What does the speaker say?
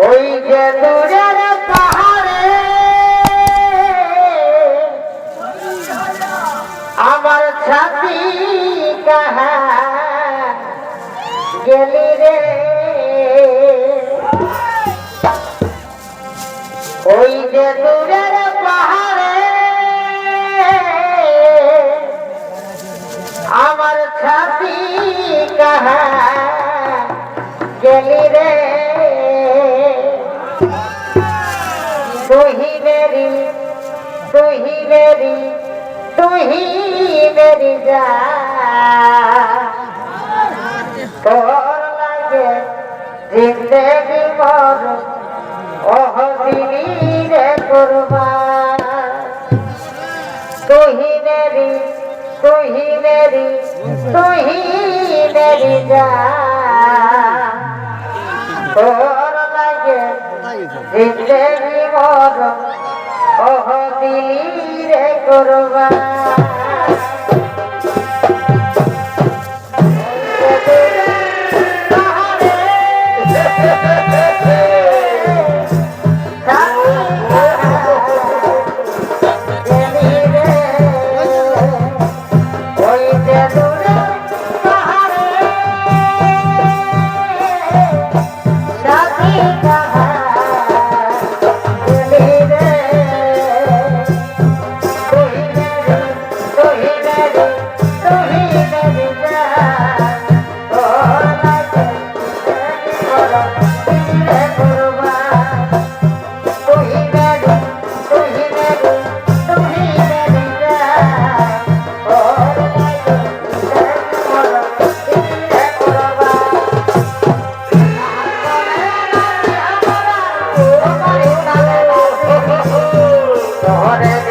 ওই যে দূরের পাহাড়ে আমার ছাতি কাহা গেলি রে? ওই যে দূরের পাহাড়ে আমার ছাতি কাহা গেলি রে? তুহি মেরি তুহি মেরি তুহি মেরি যা। তোর লাগে জিন্দেগি মর ওহ দিলি রে কুরবান। তুহি মেরি তুহি তুহি মেরি যা। তোর জিন্দেগি মর ওহ দিলি রে কুরবান শহরে